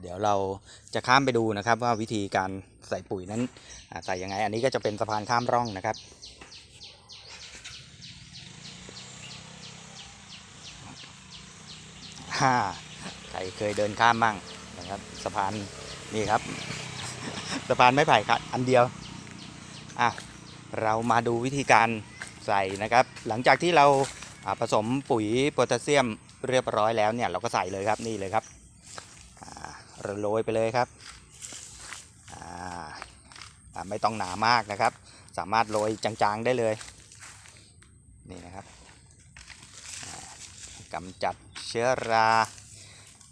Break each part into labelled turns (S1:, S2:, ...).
S1: เดี๋ยวเราจะข้ามไปดูนะครับว่าวิธีการใส่ปุ๋ยนั้นใส่ยังไง อันนี้ก็จะเป็นสะพานข้ามร่องนะครับฮ่าใครเคยเดินข้ามมั่งนะครับสะพานนี่ครับ สะพานไม้ไผ่ครับอันเดียวอะเรามาดูวิธีการใส่นะครับ หลังจากที่เราผสมปุ๋ยโพแทสเซียมเรียบร้อยแล้วเนี่ยเราก็ใส่เลยครับนี่เลยครับ โรยไปเลยครับไม่ต้องหนามากนะครับ สามารถโรยจางๆได้เลย นี่นะครับกำจัดเชื้อรา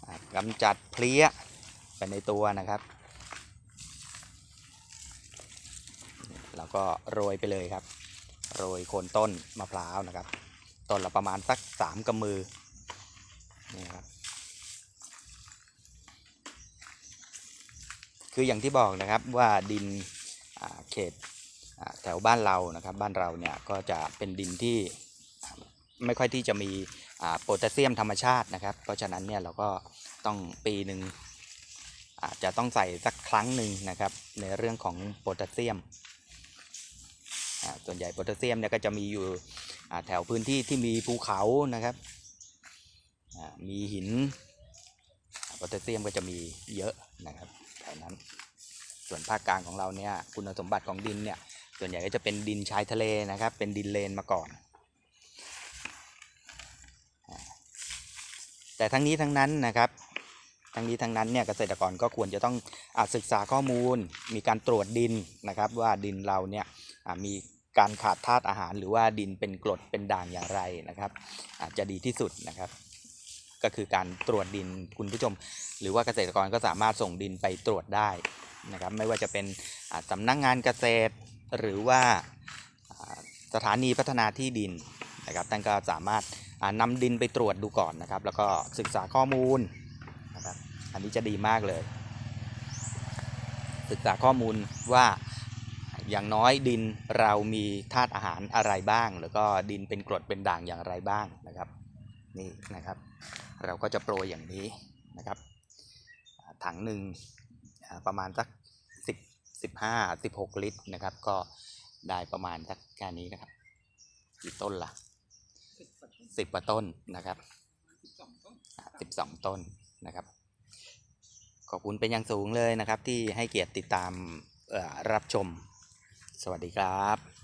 S1: อ่ากำจัดเพลี้ยไปในตัวนะครับ แล้วก็โรยไปเลยครับ โรยโคนต้นมะพร้าวนะครับ ต้นละประมาณสักสามกำมือนี่ครับ คืออย่างที่บอกนะครับว่าดินเขตแถวบ้านเรานะครับบ้านเราเนี่ยก็จะเป็นดินที่ไม่ค่อยที่จะมีโพแทสเซียมธรรมชาตินะครับ เพราะฉะนั้นเนี่ยเราก็ต้องปีหนึ่งอาจจะต้องใส่สักครั้งหนึ่งนะครับ ในเรื่องของโพแทสเซียมส่วนใหญ่โพแทสเซียมเนี่ยก็จะมีอยู่แถวพื้นที่ที่มีภูเขานะครับมีหิน โพแทสเซียมก็จะมีเยอะนะครับแถวนั้น ส่วนภาคกลางของเราเนี่ยคุณสมบัติของดินเนี่ยส่วนใหญ่ก็จะเป็นดินชายทะเลนะครับ เป็นดินเลนมาก่อน แต่ทั้งนี้ทั้งนั้นนะครับทั้งนี้ทั้งนั้นเนี่ยเกษตรกรก็ควรจะต้องอาศึกษาข้อมูล มีการตรวจดินนะครับ ว่าดินเราเนี่ยมีการขาดธาตุอาหาร หรือว่าดินเป็นกรดเป็นด่างอย่างไรนะครับ อาจจะดีที่สุดนะครับ ก็คือการตรวจดินคุณผู้ชม หรือว่าเกษตรกรก็สามารถส่งดินไปตรวจได้นะครับไม่ว่าจะเป็นสำนักงงานเกษตร หรือว่าสถานีพัฒนาที่ดินนะครับท่านก็สามารถอ่านำดินไปตรวจดูก่อนนะครับ แล้วก็ศึกษาข้อมูลนะครับอันนี้จะดีมากเลย ศึกษาข้อมูลว่าอย่างน้อยดินเรามีธาตุอาหารอะไรบ้าง แล้วก็ดินเป็นกรดเป็นด่างอย่างไรบ้างนะครับ นี่นะครับ เราก็จะโปรยอย่างนี้นะครับ ถังหนึ่งประมาณสักสิบสิบห้าสิบหกลิตรนะครับ ก็ได้ประมาณสักแค่นี้นะครับกี่ต้นล่ะสิบกว่าต้นนะครับสิบสองต้นนะครับ ขอบคุณเป็นอย่างสูงเลยนะครับ ที่ให้เกียรติติดตามรับชม สวัสดีครับ